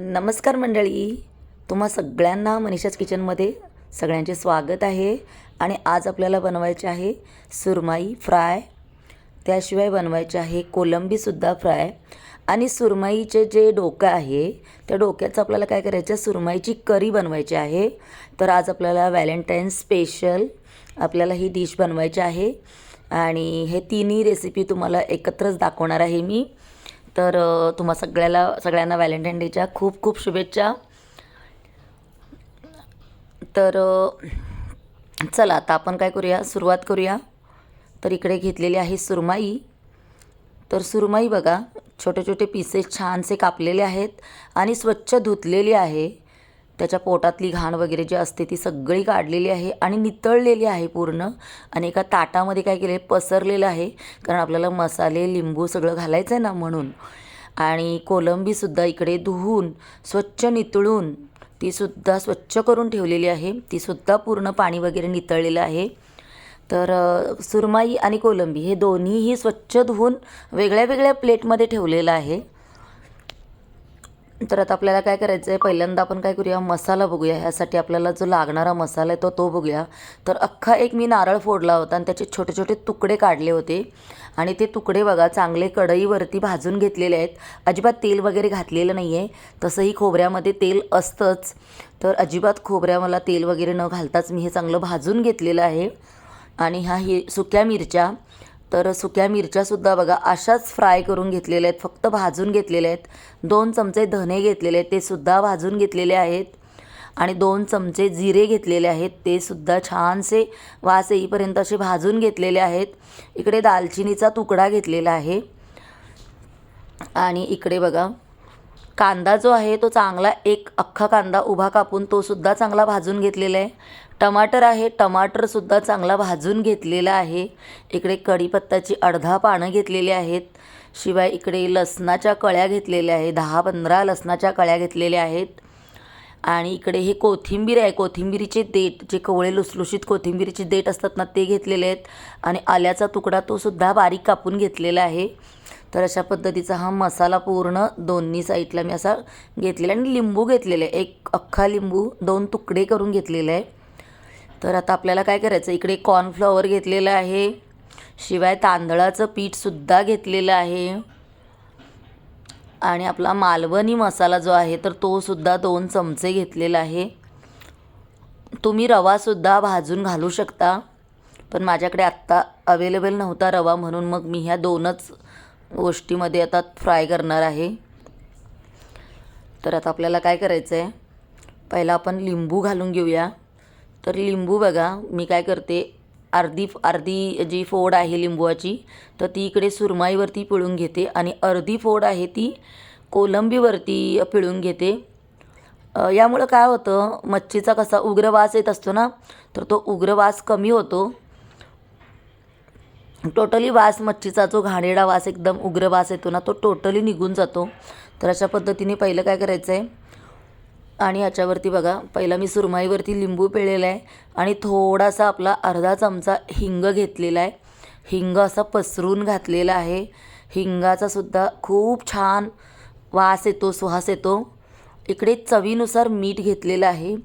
नमस्कार मंडळी. तुम्हा सगळ्यांना मनीषाच किचनमध्ये सगळ्यांचे स्वागत आहे. आणि आज आपल्याला बनवायचे आहे सुरमाई फ्राय. त्याशिवाय बनवायचे आहे कोलंबीसुद्धा फ्राय. आणि सुरमाईचे जे डोकं आहे त्या डोक्याचं आपल्याला काय करायचं आहे? सुरमईची करी बनवायची आहे. तर आज आपल्याला व्हॅलेंटाईन स्पेशल आपल्याला ही डिश बनवायची आहे. आणि हे तिन्ही रेसिपी तुम्हाला एकत्रच दाखवणार आहे मी. तर तुम्हा सगळ्याला सगळ्यांना व्हॅलेंटाईन डेच्या खूप खूप शुभेच्छा. तर चला आता आपण काय करूया? सुरुवात करूया. तर इकडे घेतलेली आहे सुरमाई. तर सुरमाई बघा छोटे छोटे पीसेस छानसे कापलेले आहेत आणि स्वच्छ धुतलेली आहे. त्याच्या पोटातली घाण वगैरे जी असते ती सगळी काढलेली आहे आणि नितळलेली आहे पूर्ण. आणि एका ताटामध्ये काय केले पसरलेलं आहे. कारण आपल्याला मसाले लिंबू सगळं घालायचं आहे ना म्हणून. आणि कोलंबीसुद्धा इकडे धुवून स्वच्छ नितळून तीसुद्धा स्वच्छ करून ठेवलेली आहे. तीसुद्धा पूर्ण पाणी वगैरे नितळलेलं आहे. तर सुरमाई आणि कोलंबी हे दोन्हीही स्वच्छ धुवून वेगळ्या वेगळ्या प्लेटमध्ये ठेवलेलं आहे. तर आता आपल्याला काय करायचं आहे पहिल्यांदा आपण काय करूया? मसाला बघूया. ह्यासाठी आपल्याला जो लागणारा मसाला आहे तो तो बघूया. तर अख्खा एक मी नारळ फोडला होता आणि त्याचे छोटे छोटे तुकडे काढले होते. आणि ते तुकडे बघा चांगले कढईवरती भाजून घेतलेले आहेत. अजिबात तेल वगैरे घातलेलं नाही आहे तसंही खोबऱ्यामध्ये तेल असतंच. तर अजिबात खोबऱ्या मला तेल वगैरे न घालताच मी हे चांगलं भाजून घेतलेलं आहे. आणि ह्या हि सुक्या मिरच्या. तर सुक्या मिरच्यासुद्धा बघा अशाच फ्राय करून घेतलेल्या आहेत फक्त भाजून घेतलेल्या आहेत. दोन चमचे धने घेतलेले आहेत ते सुद्धा भाजून घेतलेले आहेत. आणि दोन चमचे जिरे घेतलेले आहेत ते सुद्धा छानसे वास येईपर्यंत असे भाजून घेतलेले आहेत. इकडे दालचिनीचा तुकडा घेतलेला आहे. आणि इकडे बघा कांदा जो आहे तो चांगला एक अख्खा कांदा उभा कापून तो सुद्धा चांगला भाजून घेतलेला आहे. टमाटर आहे. टमाटरसुद्धा चांगला भाजून घेतलेला आहे. इकडे कढीपत्ताची अर्धा पानं घेतलेली आहेत. शिवाय इकडे लसणाच्या कळ्या घेतलेल्या आहे दहा पंधरा लसणाच्या कळ्या घेतलेल्या आहेत. आणि इकडे हे कोथिंबीर आहे. कोथिंबीरीचे देठ जे कवळे लुसलुशीत कोथिंबीरीचे देठ असतात ना ते घेतलेले आहेत. आणि आल्याचा तुकडा तो सुद्धा बारीक कापून घेतलेला आहे. तर अशा पद्धतीचा हा मसाला पूर्ण दोन्ही साईडला मी असा घेतलेला आणि लिंबू घेतलेला आहे. एक अख्खा लिंबू दोन तुकडे करून घेतलेले आहे. तर आता आपल्याला काय करायचं? इकडे कॉर्नफ्लॉवर घेतलेलं आहे. शिवाय तांदळाचं पीठसुद्धा घेतलेलं आहे. आणि आपला मालवणी मसाला जो आहे तर तोसुद्धा दोन चमचे घेतलेला आहे. तुम्ही रवासुद्धा भाजून घालू शकता. पण माझ्याकडे आत्ता अवेलेबल नव्हता रवा म्हणून मग मी ह्या दोनच गोष्टीमध्ये आता फ्राय करणार आहे. तर आता आपल्याला काय करायचं आहे पहिला आपण लिंबू घालून घेऊया. तर लिंबू बघा मी काय करते अर्धी अर्धी जी फोड आहे लिंबूची तर ती इकडे सुरमाईवरती पिळून घेते आणि अर्धी फोड आहे ती कोलंबीवरती पिळून घेते. यामुळं काय होतं मच्छीचा कसा उग्र वास येत असतो ना तर तो उग्र वास कमी होतो. टोटली वास मच्छीचा जो घाणेडा वास एकदम उग्र वास येतो ना तो टोटली निघून जातो. तर अशा पद्धतीने पहिलं काय करायचं आहे आणि याच्यावरती बघा पहिला मी सुरमाईवरती लिंबू पिळलेला आहे आणि थोडासा आपला अर्धा चमचा हिंग घेतलेला आहे. हिंग असा पसरून घातलेला आहे. हिंगाचा सुद्धा खूप छान वास येतो सुहास येतो. इकडे चवीनुसार मीठ घेतलेलं आहे.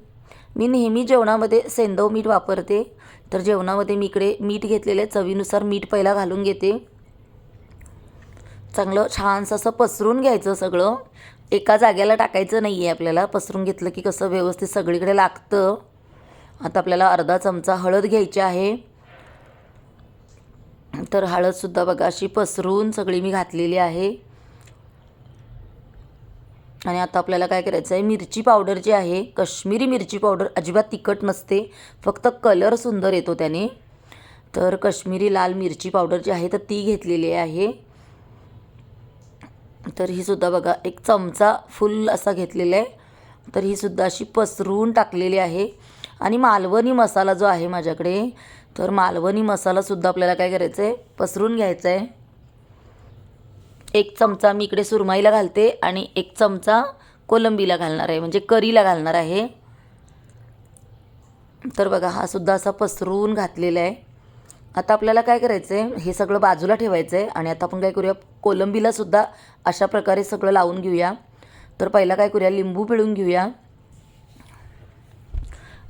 मी नेहमी जेवणामध्ये सेंदव मीठ वापरते. तर जेवणामध्ये मी इकडे मीठ घेतलेलं आहे. चवीनुसार मीठ पहिला घालून घेते. चांगलं छानसं असं पसरून घ्यायचं सगळं. एका जाग्याला टाकायचं नाही आहे आपल्याला. पसरून घेतलं की कसं व्यवस्थित सगळीकडे लागतं. आता आपल्याला अर्धा चमचा हळद घ्यायची आहे. तर हळदसुद्धा बघा अशी पसरून सगळी मी घातलेली आहे. आणि आता आपल्याला काय करायचं आहे? मिरची पावडर जी आहे कश्मीरी मिरची पावडर अजिबात तिखट नसते. फक्त कलर सुंदर येतो त्याने. तर कश्मीरी लाल मिरची पावडर जी आहे तर ती घेतलेली आहे. तर ही सुद्धा बघा एक चमचा फुल असा घेतलेला आहे. तर ही सुद्धा अशी पसरून टाकलेली आहे. आणि मालवणी मसाला जो आहे माझ्याकडे तर मालवणी मसालासुद्धा आपल्याला काय करायचं आहे पसरून घ्यायचं आहे एक चमचा मी इकडे सुरमाईला घालते आणि एक चमचा कोलंबीला घालणार आहे म्हणजे करीला घालणार आहे. तर बघा हा सुद्धा असा पसरून घातलेला आहे. आता आपल्याला काय करायचं आहे हे सगळं बाजूला ठेवायचं आहे आणि आता आपण काय करूया? कोलंबीलासुद्धा अशा प्रकारे सगळं लावून घेऊया. तर पहिला काय करूया? लिंबू पिळून घेऊया.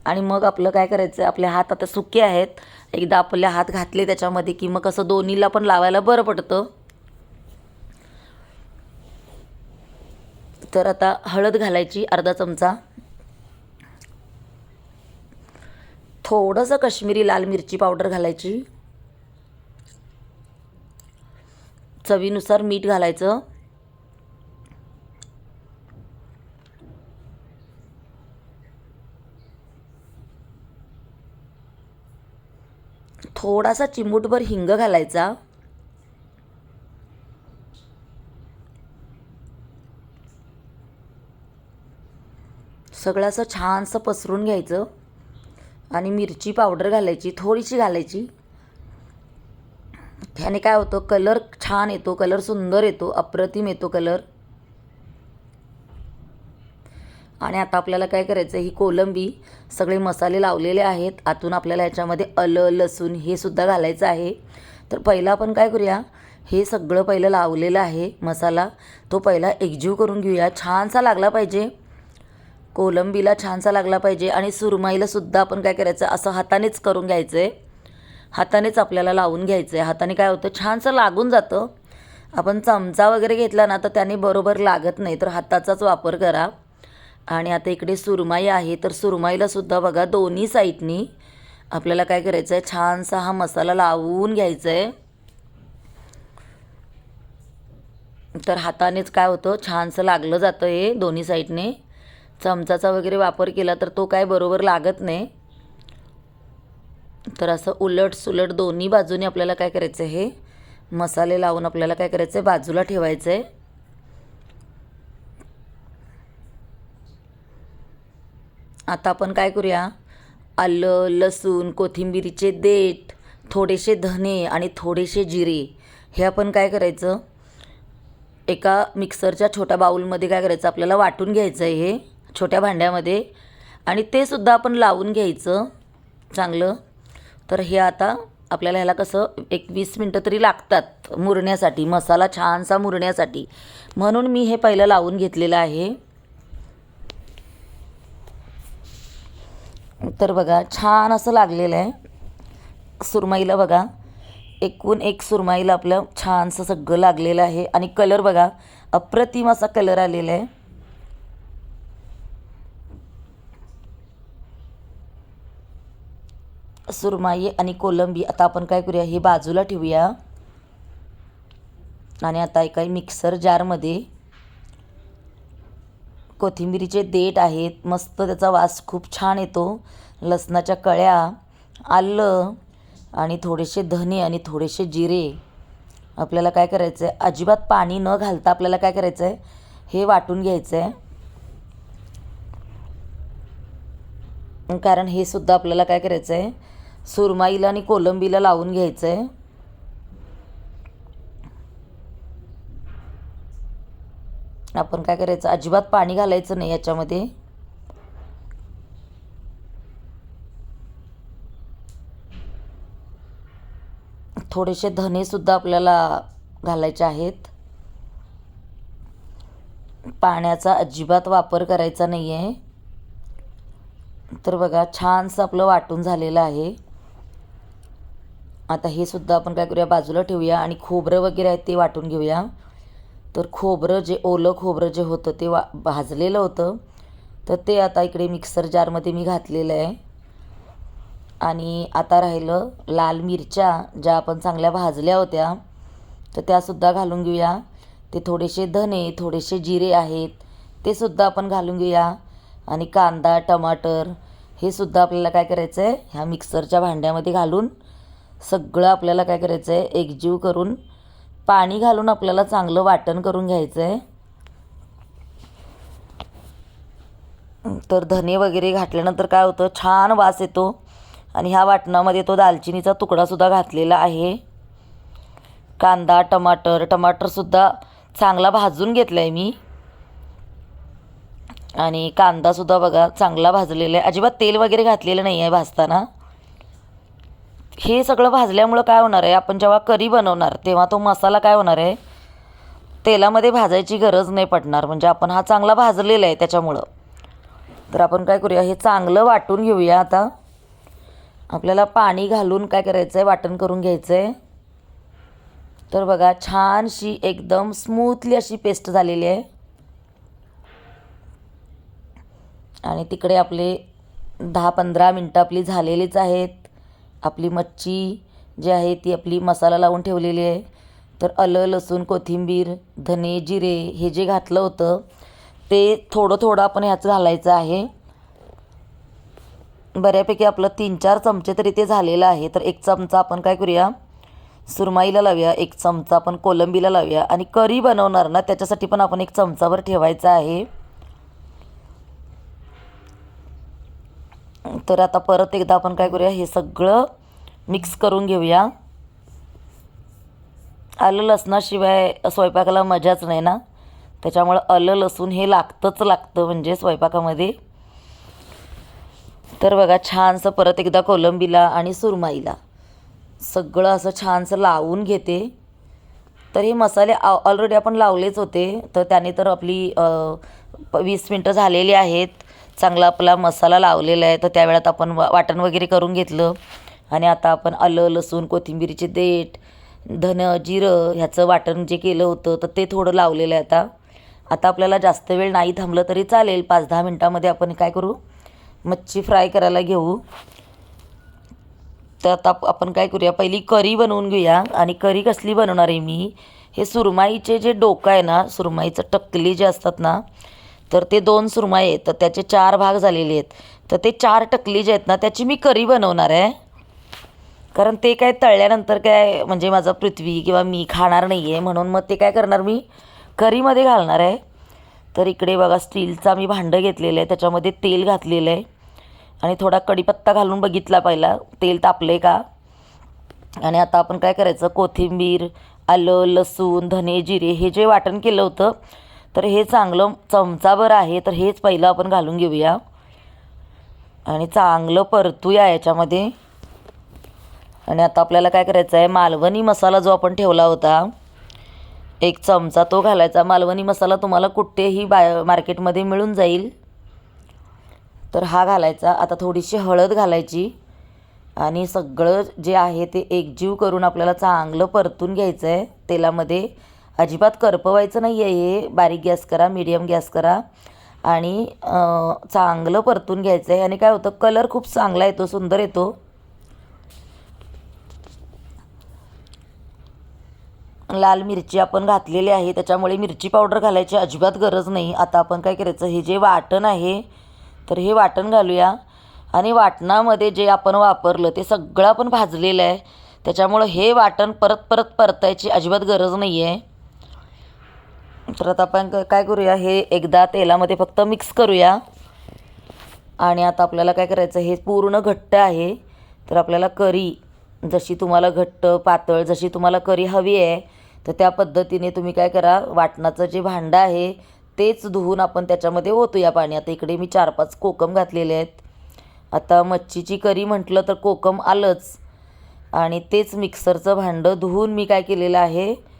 आणि मग आपलं काय करायचं आहे आपले हात आता सुके आहेत. एकदा आपले हात घातले त्याच्यामध्ये की मग कसं दोन्हीला पण लावायला बरं पडतं. तर आता हळद घालायची अर्धा चमचा. थोडंसं कश्मीरी लाल मिरची पावडर घालायची. चवीनुसार मीठ घालायचं. थोडासा चिमूटभर हिंग घालायचा. सगळं असं छानसं पसरून घ्यायचं. आणि मिरची पावडर घालायची थोडीशी घालायची. त्याने काय होतं? कलर छान येतो कलर सुंदर येतो अप्रतिम येतो कलर. आणि आता आपल्याला काय करायचं ही कोलंबी सगळे मसाले लावलेले आहेत. आतून आपल्याला याच्यामध्ये आलं लसूण हे सुद्धा घालायचं आहे. तर पहिला आपण काय करूया? हे सगळं पहिलं लावलेलं आहे मसाला. तो पहिला एकजीव करून घेऊया. छानसा लागला पाहिजे. कोलंबीला छानसा लागला पाहिजे. आणि सुरमईलासुद्धा आपण काय करायचं? असं हातानेच करून घ्यायचं आहे हातानेच आपल्याला लावून घ्यायचं आहे हाताने काय होतं? छानसं लागून जातं. आपण चमचा वगैरे घेतला ना तर त्याने बरोबर लागत नाही. तर हाताचाच वापर करा. आणि आता इकडे सुरमाई आहे. तर सुरमाईलासुद्धा बघा दोन्ही साईडनी आपल्याला काय करायचं आहे छानसा हा मसाला लावून घ्यायचा आहे तर हातानेच काय होतं? छानसं लागलं जातं हे दोन्ही साईडने. चमचाचा वगैरे वापर केला तर तो काय बरोबर लागत नाही. तर असं उलट सुलट दोन्ही बाजूने आपल्याला काय करायचं आहे हे? मसाले लावून आपल्याला काय करायचं आहे बाजूला ठेवायचं आहे आता आपण काय करूया? आलं लसूण कोथिंबिरीचे देठ थोडेसे धने आणि थोडेसे जिरे. हे आपण काय करायचं? एका मिक्सरच्या छोट्या बाऊलमध्ये काय करायचं? आपल्याला वाटून घ्यायचं आहे हे छोट्या भांड्यामध्ये. आणि ते सुद्धा आपण लावून घ्यायचं. चांगलं? तर हे आता आपल्याला ह्याला कसं एक वीस मिनटं तरी लागतात मुरण्यासाठी मसाला छानसा मुरण्यासाठी. म्हणून मी हे पहिलं लावून घेतलेलं आहे. तर बघा छान असं लागलेलं आहे. सुरमईला बघा एकूण एक सुरमाईला आपलं छानसं सगळं लागलेलं आहे. आणि कलर बघा अप्रतिम असा कलर आलेला आहे. सुरमाई आणि कोलंबी. आता आपण काय करूया? हे बाजूला ठेवूया. आणि आता एका मिक्सर जारमध्ये कोथिंबिरीचे देठ आहेत. मस्त त्याचा वास खूप छान येतो. लसणाच्या कळ्या आलं आणि थोडेसे धने आणि थोडेसे जिरे. आपल्याला काय करायचं आहे अजिबात पाणी न घालता आपल्याला काय करायचं आहे हे वाटून घ्यायचं आहे कारण हे सुद्धा आपल्याला काय करायचं आहे सुरमाईला आणि कोलंबीला लावून घ्यायचं आहे आपण काय करायचं? अजिबात पाणी घालायचं नाही याच्यामध्ये. थोडेसे धनेसुद्धा आपल्याला घालायचे आहेत. पाण्याचा अजिबात वापर करायचा नाही आहे तर बघा छानसं आपलं वाटून झालेलं आहे. आता हे सुद्धा आपण काय करूया बाजूला ठेवूया आणि खोबरं वगैरे आहे ते वाटून घेऊया. तर खोबरं जे ओलं खोबरं जे होतं ते वा भाजलेलं होतं. तर ते आता इकडे मिक्सर जारमध्ये मी घातलेलं आहे. आणि आता राहिलं लाल मिरच्या ज्या आपण चांगल्या भाजल्या होत्या तर त्यासुद्धा घालून घेऊया. ते थोडेसे धने थोडेसे जिरे आहेत ते सुद्धा आपण घालून घेऊया. आणि कांदा टमाटर हे सुद्धा आपल्याला काय करायचं आहे ह्या मिक्सरच्या भांड्यामध्ये घालून सगळं आपल्याला काय करायचं आहे एकजीव करून पाणी घालून आपल्याला चांगलं वाटण करून घ्यायचं आहे तर धने वगैरे घातल्यानंतर काय होतं? छान वास येतो. आणि ह्या वाटणामध्ये तो दालचिनीचा तुकडासुद्धा घातलेला आहे. कांदा टमाटर टमाटरसुद्धा चांगला भाजून घेतला आहे मी. आणि कांदासुद्धा बघा चांगला भाजलेला आहे. अजिबात तेल वगैरे घातलेलं नाही आहे भाजताना. हे सगळं भाजल्यामुळं काय होणार आहे? आपण जेव्हा करी बनवणार तेव्हा तो मसाला काय होणार आहे? तेलामध्ये भाजायची गरज नाही पडणार. म्हणजे आपण हा चांगला भाजलेला आहे त्याच्यामुळं. तर आपण काय करूया? हे चांगलं वाटून घेऊया आता. आपल्याला पाणी घालून काय करायचं आहे वाटण करून घ्यायचं आहे तर बघा छानशी एकदम स्मूथली अशी पेस्ट झालेली आहे. आणि तिकडे आपले दहा पंधरा मिनटं आपली झालेलीच आहेत. आपली मच्छी जी आहे ती आपली मसाला लावून ठेवलेली आहे. तर आलं लसूण कोथिंबीर धने जिरे हे जे घातलं होतं ते थोडं थोडं आपण ह्याचं घालायचं आहे. बऱ्यापैकी आपलं तीन चार चमचे तरी ते झालेलं आहे. तर एक चमचा आपण काय करूया? सुरमाईला लावूया एक चमचा आपण कोलंबीला लावूया. आणि करी बनवणार ना त्याच्यासाठी पण आपण एक चमचाभर ठेवायचा आहे. तर आता परत एकदा आपण काय करूया हे सगळं मिक्स करून घेऊया. आलं लसणाशिवाय स्वयंपाकाला मजाच नाही ना? त्याच्यामुळं आलं लसूण हे लागतंच लागतं म्हणजे स्वयंपाकामध्ये. तर बघा छानसं परत एकदा कोलंबीला आणि सुरमाईला. सगळं असं छानसं लावून घेते. तर हे मसाले ऑलरेडी आपण लावलेच होते. तर त्याने तर आपली प- वीस मिनटं झालेली आहेत. चांगला आपला मसाला लावलेला आहे तर त्यावेळात आपण वा वाटण वगैरे करून घेतलं. आणि आता आपण आलं लसूण कोथिंबीरीचे देठ धन जिरं ह्याचं वाटण जे केलं होतं तर ते थोडं लावलेलं आहे आता. आता आपल्याला जास्त वेळ नाही थांबलं तरी चालेल. पाच दहा मिनटामध्ये आपण काय करू? मच्छी फ्राय करायला घेऊ. तर आता आपण काय करूया? पहिली करी बनवून घेऊया. आणि करी कसली बनवणार आहे मी? हे सुरमाईचे जे डोकं आहे ना सुरमाईचं टक्कली जे असतात ना तर ते दोन सुरमाई आहेत तर त्याचे चार भाग झालेले आहेत. तर ते चार टकली जे आहेत ना त्याची मी करी बनवणार आहे. कारण ते काय तळल्यानंतर काय म्हणजे माझा पृथ्वी किंवा मी खाणार नाही आहे म्हणून मग ते काय करणार मी करीमध्ये घालणार आहे. तर इकडे बघा स्टीलचा मी भांडं घेतलेलं आहे त्याच्यामध्ये तेल घातलेलं आहे. आणि थोडा कढीपत्ता घालून बघितला पहिला तेल तापले का? आणि आता आपण काय करायचं? कोथिंबीर आलं लसूण धने जिरे हे जे वाटण केलं होतं तर हे चांगलं चमचाभर आहे तर हेच पहिलं आपण घालून घेऊया. आणि चांगलं परतूया याच्यामध्ये. आणि आता आपल्याला काय करायचं आहे मालवणी मसाला जो आपण ठेवला होता एक चमचा तो घालायचा. मालवणी मसाला तुम्हाला कुठेही बाय मार्केटमध्ये मिळून जाईल. तर हा घालायचा. आता थोडीशी हळद घालायची. आणि सगळं जे आहे ते एकजीव करून आपल्याला चांगलं परतून घ्यायचं आहे तेलामध्ये. अजिबात करपवायचं नाही आहे हे. बारीक गॅस करा मीडियम गॅस करा. आणि चांगलं परतून घ्यायचं आहे आणि काय होतं कलर खूप चांगला येतो सुंदर येतो. लाल मिरची आपण घातलेली आहे. त्याच्यामुळे मिरची पावडर घालायची अजिबात गरज नाही. आता आपण काय करायचं हे जे वाटण आहे तर हे वाटण घालूया. आणि वाटणामध्ये जे आपण वापरलं ते सगळं आपण भाजलेलं आहे. त्याच्यामुळं हे वाटण परत परत परतायची अजिबात गरज नाही आहे तर आता आपण क- काय करूया? हे एकदा तेलामध्ये फक्त मिक्स करूया. आणि आता आपल्याला काय करायचं? हे पूर्ण घट्ट आहे. तर आपल्याला करी जशी तुम्हाला घट्ट पातळ जशी तुम्हाला करी हवी आहे तर त्या पद्धतीने तुम्ही काय करा? वाटणाचं जे भांडं आहे तेच धुवून आपण त्याच्यामध्ये ओतूया पाणी. आता इकडे मी चार पाच कोकम घातलेले आहेत. आता मच्छीची करी म्हटलं तर कोकम आलंच. आणि तेच मिक्सरचं भांडं धुवून मी काय केलेलं आहे?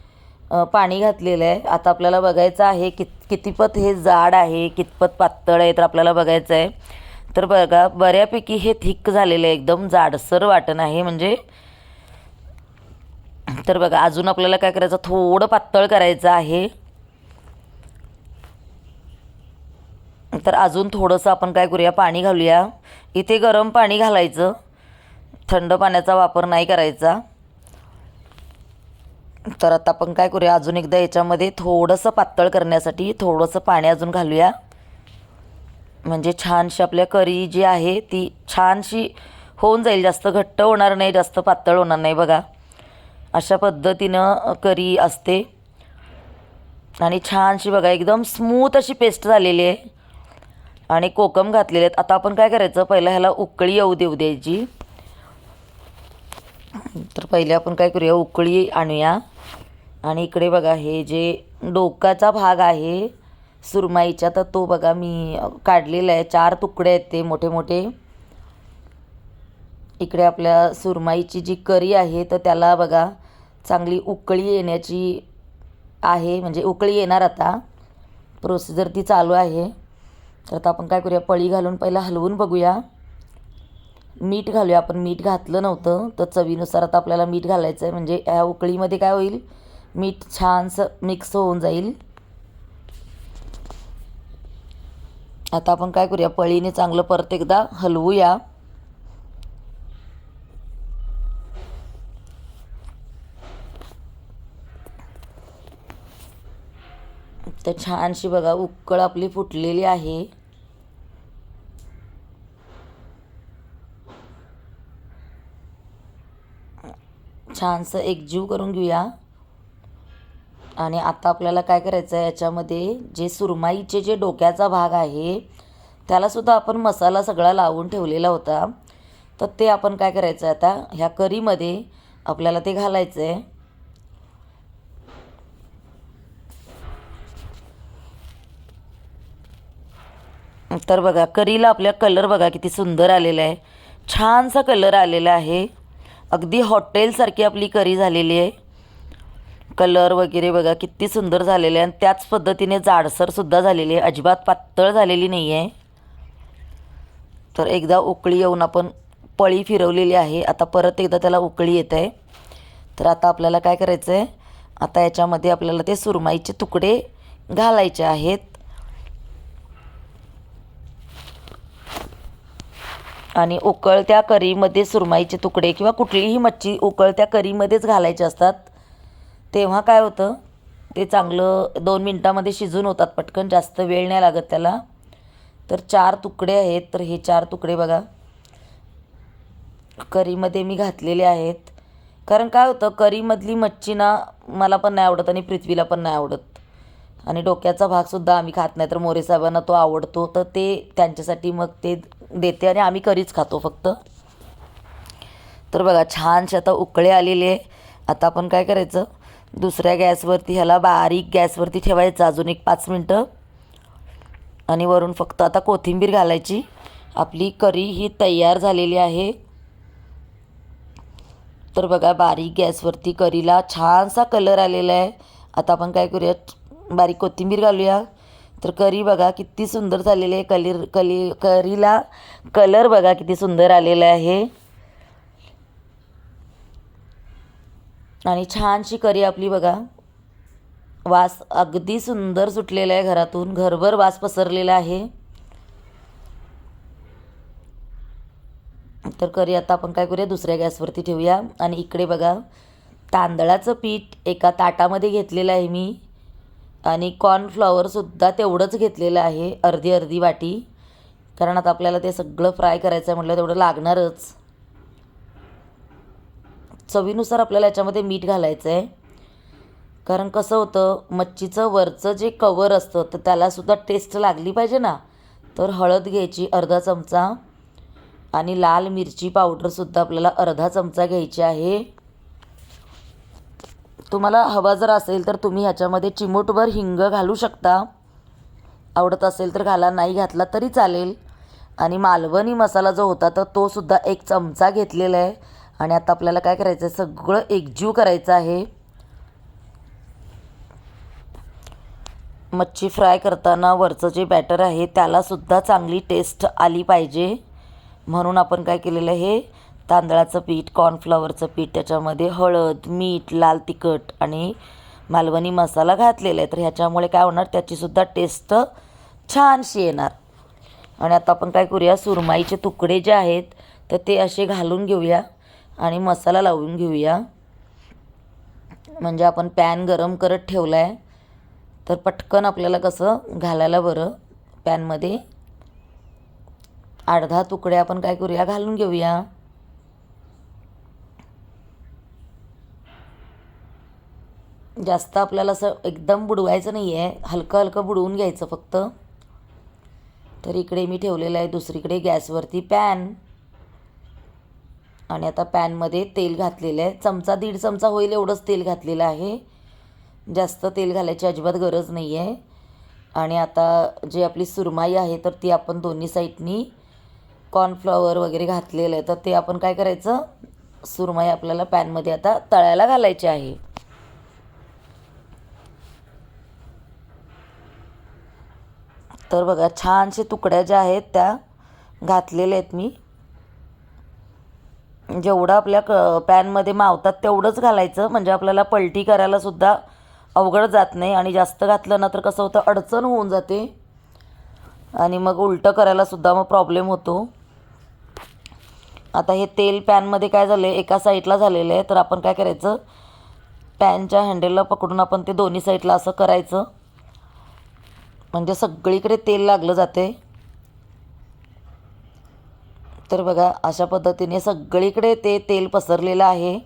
पाणी घातलेलं आहे. आता आपल्याला बघायचं आहे कित कितीपत हे जाड आहे कितपत पातळ आहे तर आपल्याला बघायचं आहे. तर बघा बऱ्यापैकी हे थिक झालेलं आहे एकदम जाडसर वाटण आहे. म्हणजे तर बघा अजून आपल्याला काय करायचं? थोडं पातळ करायचं आहे. तर अजून थोडंसं आपण काय करूया? पाणी घालूया. इथे गरम पाणी घालायचं. थंड पाण्याचा वापर नाही करायचा. तर आता आपण काय करूया? अजून एकदा याच्यामध्ये थोडंसं पातळ करण्यासाठी थोडंसं पाणी अजून घालूया. म्हणजे छानशी आपल्या करी जी आहे ती छानशी होऊन जाईल. जास्त घट्ट होणार नाही जास्त पातळ होणार नाही बघा. अशा पद्धतीनं करी असते. आणि छानशी बघा एकदम स्मूथ अशी पेस्ट झालेली आहे. आणि कोकम घातलेले आहेत. आता आपण काय करायचं? पहिलं ह्याला उकळी येऊ देऊ द्यायची. तर पहिले आपण काय करूया उकळी आणूया. आणि इकडे बघा हे जे डोकाचा भाग आहे सुरमाईच्या तर तो बघा मी काढलेला आहे. चार तुकडे आहेत ते मोठे मोठे इकडे आपल्या सुरमाईची जी करी आहे तर त्याला बघा चांगली उकळी येण्याची आहे. म्हणजे उकळी येणार आता. प्रोसिजर ती चालू आहे. तर आता आपण काय करूया पळी घालून पहिला हलवून बघूया. मीठ घालूया. आपण मीठ घातलं नव्हतं तर चवीनुसार आता आपल्याला मीठ घालायचं आहे म्हणजे ह्या उकळीमध्ये काय होईल? मीठ छानसं मिक्स होऊन जाईल. आता आपण काय करूया? पळीने चांगलं परत एकदा हलवूया. तर छानशी बघा उकळ आपली फुटलेली आहे. छानसं एकजीव करून घेऊया. आणि आता आपल्याला काय करायचं आहे याच्यामध्ये जे सुरमाईचे जे डोक्याचा भाग आहे त्यालासुद्धा आपण मसाला सगळा लावून ठेवलेला होता. तर ते आपण काय करायचं आहे आता ह्या करीमध्ये आपल्याला ते घालायचं आहे तर बघा करीला आपल्या कलर बघा किती सुंदर आलेला आहे. छानसा कलर आलेला आहे. अगदी हॉटेलसारखी आपली करी झालेली आहे. कलर वगैरे बघा किती सुंदर झालेले आहे. आणि त्याच पद्धतीने जाडसरसुद्धा झालेली आहे. अजिबात पातळ झालेली नाही आहे. तर एकदा उकळी येऊन आपण पळी फिरवलेली आहे. आता परत एकदा त्याला उकळी येत आहे. तर आता आपल्याला काय करायचं आहे आता याच्यामध्ये आपल्याला ते सुरमाईचे तुकडे घालायचे आहेत. आणि उकळत्या करीमध्ये सुरमाईचे तुकडे किंवा कुठलीही मच्छी उकळत्या करीमध्येच घालायचे असतात. तेव्हा काय होतं? ते चांगलं दोन मिनटामध्ये शिजून होतात पटकन जास्त वेळ नाही लागत त्याला. तर चार तुकडे आहेत तर हे चार तुकडे बघा. करीमध्ये मी घातलेले आहेत. कारण काय होतं? करीमधली मच्छी ना मला पण नाही आवडत आणि पृथ्वीला पण नाही आवडत. आणि डोक्याचा भागसुद्धा आम्ही खात नाही तर मोरे साहेबांना तो आवडतो. तर ते त्यांच्यासाठी मग ते देते आणि आम्ही करीच खातो फक्त. तर बघा छानसे आता उकळे आलेले आहे. आता आपण काय करायचं? दुसऱ्या गॅसवरती ह्याला बारीक गॅसवरती ठेवायचं अजून एक पाच मिनटं. आणि वरून फक्त आता कोथिंबीर घालायची. आपली करी ही तयार झालेली आहे. तर बघा बारीक गॅसवरती करीला छानसा कलर आलेला आहे. आता आपण काय करूया बारीक कोथिंबीर घालूया. तर करी बघा किती सुंदर झालेली आहे कलीर कली करीला कलर बघा किती सुंदर आलेला आहे. आणि छानशी करी आपली बघा. वास अगदी सुंदर सुटलेला आहे घरातून घरभर वास पसरलेला आहे. तर करी आता आपण काय करूया दुसऱ्या गॅसवरती ठेवूया. आणि इकडे बघा तांदळाचं पीठ एका ताटामध्ये घेतलेलं आहे मी. आणि कॉर्नफ्लॉवरसुद्धा तेवढंच घेतलेलं आहे अर्धी अर्धी वाटी. कारण आता आपल्याला ते सगळं फ्राय करायचं आहे म्हटलं तेवढं लागणारच. चवीनुसार आपल्याला याच्यामध्ये मीठ घालायचं आहे. कारण कसं होतं मच्छीचं वरचं जे कवर असतं तर त्यालासुद्धा टेस्ट लागली पाहिजे ना. तर हळद घ्यायची अर्धा चमचा आणि लाल मिरची पावडरसुद्धा आपल्याला अर्धा चमचा घ्यायची आहे. तुम्हाला हवा जर असेल तर तुम्ही ह्याच्यामध्ये चिमूटभर हिंग घालू शकता. आवडत असेल तर घाला नाही घातला तरी चालेल. आणि मालवणी मसाला जो होता तर तो सुद्धा एक चमचा घेतलेला आहे. आणि आता आपल्याला काय करायचं आहे सगळं एकजीव करायचं आहे. मच्छी फ्राय करताना वरचं जे बॅटर आहे त्यालासुद्धा चांगली टेस्ट आली पाहिजे. म्हणून आपण काय केलेलं आहे? तांदळाचं पीठ कॉर्नफ्लॉवरचं पीठ त्याच्यामध्ये हळद मीठ लाल तिखट आणि मालवणी मसाला घातलेला आहे. तर ह्याच्यामुळे काय होणार? त्याचीसुद्धा टेस्ट छानशी येणार. आणि आता आपण काय करूया? सुरमाईचे तुकडे जे आहेत तर ते असे घालून घेऊया आणि मसाला लावून घेऊया. म्हणजे आपण पॅन गरम करत ठेवला आहे तर पटकन आपल्याला कसं घालायला बरं? पॅनमध्ये अर्धा तुकडे आपण काय करूया? घालून घेऊया. जास्त आपल्याला असं एकदम बुडवायचं नाही आहे हलकं हलकं बुडवून घ्यायचं फक्त. तर इकडे मी ठेवलेलं आहे दुसरीकडे गॅसवरती पॅन. आणि आता पॅनमध्ये तेल घातलेलं आहे. चमचा दीड चमचा होईल एवढंच तेल घातलेलं आहे. जास्त तेल घालायची अजिबात गरज नाही आहे आणि आता जी आपली सुरमाई आहे तर ती आपण दोन्ही साईडनी कॉर्नफ्लॉवर वगैरे घातलेलं आहे. तर ते आपण काय करायचं? सुरमाई आपल्याला पॅनमध्ये आता तळायला घालायची आहे. तर बघा छानशे तुकड्या ज्या आहेत त्या घातलेल्या आहेत मी. जेवढं आपल्या क पॅनमध्ये मावतात तेवढंच घालायचं. म्हणजे आपल्याला पलटी करायलासुद्धा अवघड जात नाही. आणि जास्त घातलं ना तर कसं होतं अडचण होऊन जाते. आणि मग उलटं करायलासुद्धा मग प्रॉब्लेम होतो. आता हे तेल पॅनमध्ये काय झालं आहे एका साईडला झालेलं आहे. तर आपण काय करायचं पॅनच्या हँडलला पकडून आपण ते दोन्ही साईडला असं करायचं. म्हणजे सगळीकडे तेल लागलं जाते. तर बघा अशा पद्धतीने सगळीकडे ते तेल पसरलेलं आहे.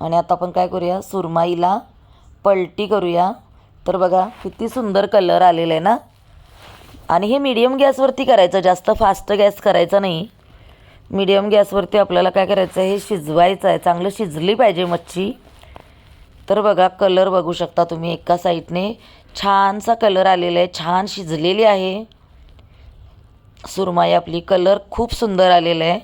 आणि आता आपण काय करूया? सुरमाईला पलटी करूया. तर बघा किती सुंदर कलर आलेला आहे ना? आणि हे मीडियम गॅसवरती करायचं जास्त फास्ट गॅस करायचा नाही. मीडियम गॅसवरती आपल्याला काय करायचं आहे हे शिजवायचं आहे चांगलं शिजली पाहिजे मच्छी. तर बघा कलर बघू शकता तुम्ही एका साईडने छानसा कलर आलेला आहे छान शिजलेली आहे. सुरमाई आपली कलर खूप सुंदर आलेला आहे.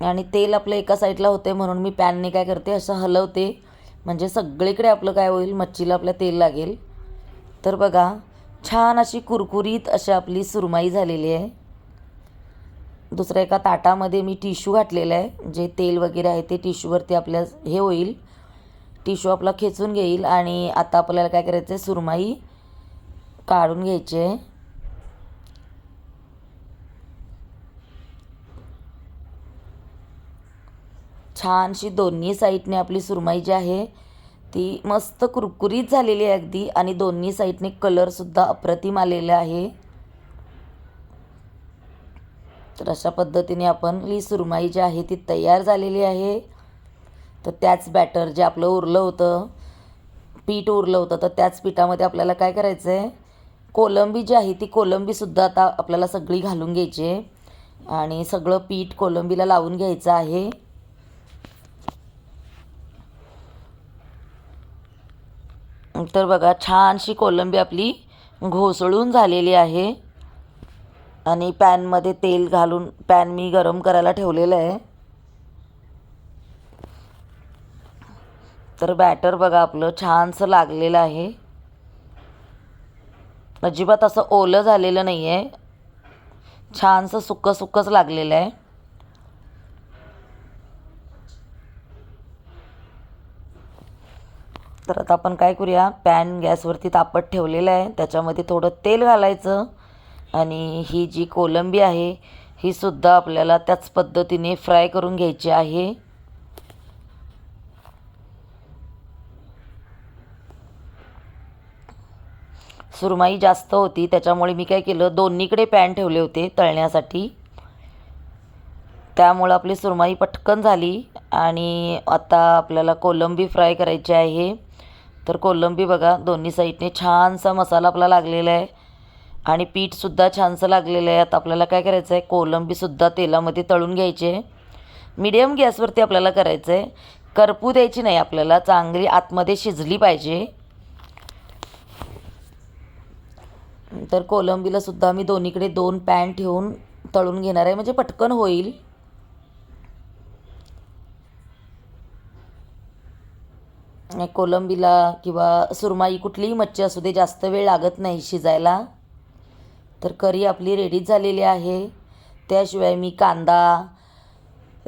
आणि तेल आपलं एका साईडला होते म्हणून मी पॅनने काय करते असं हलवते. म्हणजे सगळीकडे आपलं काय होईल मच्छीला आपलं तेल लागेल. तर बघा छान अशी कुरकुरीत अशी आपली सुरमाई झालेली आहे. दुसऱ्या एका ताटामध्ये मी टिश्यू घातलेलं आहे. जे तेल वगैरे आहे ते टिश्यूवरती आपल्या हे होईल. टिश्यू आपला खेचून घेईल आणि आता आपल्याला काय करायचं आहे सुरमाई काढून घ्यायची आहे. छानशी दोन्ही साईडने आपली सुरमाई जी आहे ती मस्त कुरकुरीत झालेली आहे अगदी. आणि दोन्ही साईडने कलरसुद्धा अप्रतिम आलेला आहे. तर अशा पद्धतीने आपण ही सुरमाई जी आहे ती तयार झालेली आहे. तर त्याच बॅटर जे आपलं उरलं होतं पीठ उरलं होतं तर त्याच पिठामध्ये आपल्याला काय करायचं आहे कोलंबी जी आहे ती कोलंबीसुद्धा आता आपल्याला सगळी घालून घ्यायची आहे. आणि सगळं पीठ कोलंबीला लावून घ्यायचं आहे. तर बघा छानशी कोलंबी आपली घोसळून झालेली आहे. आणि पॅनमध्ये तेल घालून पॅन मी गरम करायला ठेवलेलं आहे. तर बॅटर बघा आपलं छानसं लागलेलं आहे. अजिबात असं ओलं झालेलं नाही आहे छानसं सुक्कं सुक्कंच लागलेलं आहे. तर आता आपण काय करूया पॅन गॅसवरती तापत ठेवलेलं आहे. त्याच्यामध्ये थोडं तेल घालायचं. आणि ही जी कोलंबी आहे ही सुद्धा आपल्याला त्याच पद्धतीने फ्राय करून घ्यायची आहे. सुरमाई जास्त होती त्याच्यामुळे मी काय केलं दोन्हीकडे पॅन ठेवले होते तळण्यासाठी. त्यामुळं आपली सुरमाई पटकन झाली आणि आता आपल्याला कोलंबी फ्राय करायची आहे. तर कोलंबी बघा दोन्ही साईडने छानसा मसाला आपला लागलेला आहे. आणि पीठसुद्धा छानसं लागलेलं आहे. आता आपल्याला काय करायचं आहे कोलंबीसुद्धा तेलामध्ये तळून घ्यायची आहे. मीडियम गॅसवरती आपल्याला करायचं आहे करपू द्यायची नाही आपल्याला. चांगली आतमध्ये शिजली पाहिजे. तर कोलंबीला सुद्धा मी दोन्हीकडे दोन पॅन ठेवून तळून घेणार आहे. म्हणजे पटकन होईल. कोलंबीला किंवा सुरमाई कुठलीही मच्छी असू दे जास्त वेळ लागत नाही शिजायला. तर करी आपली रेडीच झालेली आहे. त्याशिवाय मी कांदा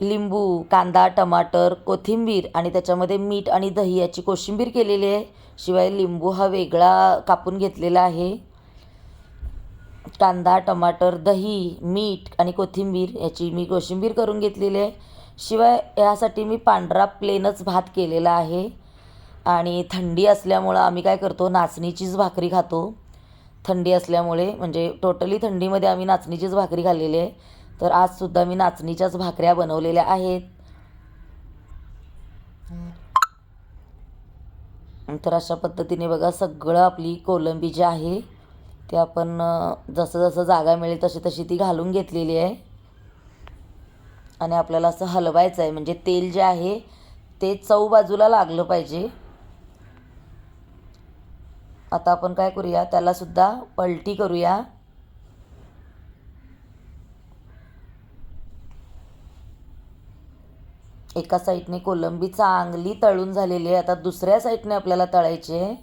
लिंबू कांदा टमाटर कोथिंबीर आणि त्याच्यामध्ये मीठ आणि दही याची कोशिंबीर केलेली आहे. शिवाय लिंबू हा वेगळा कापून घेतलेला आहे. कांदा टमाटर दही मीठ आणि कोथिंबीर याची मी कोशिंबीर करून घेतलेली आहे. शिवाय यासाठी मी पांढरा प्लेनच भात केलेला आहे. आणि थंडी असल्यामुळं आम्ही काय करतो नाचणीचीच भाकरी खातो. थंडी असल्यामुळे म्हणजे टोटली थंडीमध्ये आम्ही नाचणीचीच भाकरी खाल्लेली आहे. तर आजसुद्धा मी नाचणीच्याच भाकऱ्या बनवलेल्या आहेत. तर अशा पद्धतीने बघा सगळं आपली कोलंबी जी आहे ते आपण जसं जसं जागा मिळेल तशी तशी ती घालून घेतलेली आहे. आणि आपल्याला असं हलवायचं आहे. म्हणजे तेल जे आहे ते चव बाजूला लागलं पाहिजे. आता आपण काय करूया? त्यालासुद्धा पलटी करूया. एका साईडने कोलंबी चांगली तळून झालेली आहे. आता दुसऱ्या साईडने आपल्याला तळायची आहे.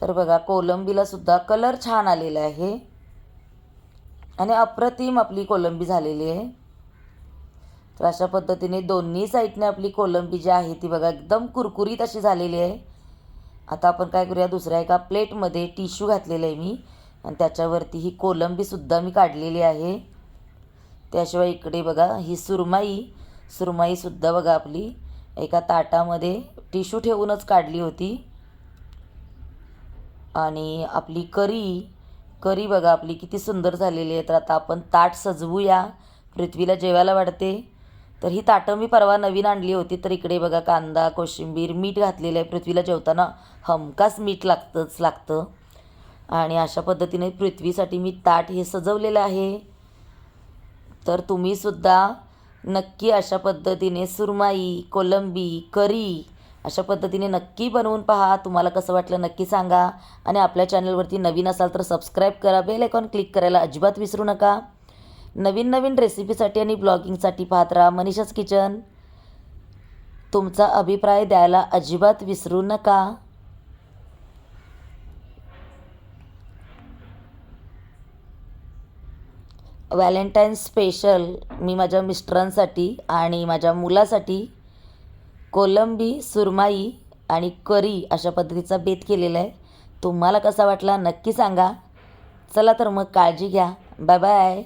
तर बघा कोलंबीला सुद्धा कलर छान आलेला आहे. आणि अप्रतिम आपली कोलंबी झालेली आहे. तर अशा पद्धतीने दोन्ही साईडने आपली कोलंबी जी आहे ती बघा एकदम कुरकुरीत अशी झालेली आहे. आता आपण काय करूया दुसऱ्या एका प्लेटमध्ये टिश्यू घातलेलं आहे मी. आणि त्याच्यावरती ही कोलंबीसुद्धा मी काढलेली आहे. त्याशिवाय इकडे बघा ही सुरमाई सुरमाईसुद्धा बघा आपली. एका ताटामध्ये टिश्यू ठेवूनच काढली होती. आणि आपली करी करी बघा आपली किती सुंदर झालेली आहे. तर आता आपण ताट सजवूया. पृथ्वीला जेवायला वाढते. तर ही ताटं मी परवा नवीन आणली होती. तर इकडे बघा कांदा कोशिंबीर मीठ घातलेलं आहे. पृथ्वीला जेवताना हमखास मीठ लागतंच लागतं. आणि अशा पद्धतीने पृथ्वीसाठी मी ताट हे सजवलेलं आहे. तर तुम्हीसुद्धा नक्की अशा पद्धतीने सुरमाई कोलंबी करी अशा पद्धतीने नक्की बनवून पहा. तुम्हाला कसं वाटलं नक्की सांगा. आणि आपल्या चॅनलवरती नवीन असाल तर सबस्क्राईब करा. बेल आयकॉन क्लिक करायला अजिबात विसरू नका. नवीन नवीन रेसिपीसाठी आणि ब्लॉगिंगसाठी पाहत राहा मनीषाच किचन तुमचा अभिप्राय द्यायला अजिबात विसरू नका. व्हॅलेंटाईन स्पेशल मी माझ्या मिस्टरांसाठी आणि माझ्या मुलासाठी कोलंबी सुरमाई आणि करी अशा पद्धतीचा बेत केलेला आहे. तुम्हाला कसा वाटला नक्की सांगा. चला तर मग काळजी घ्या. Bye bye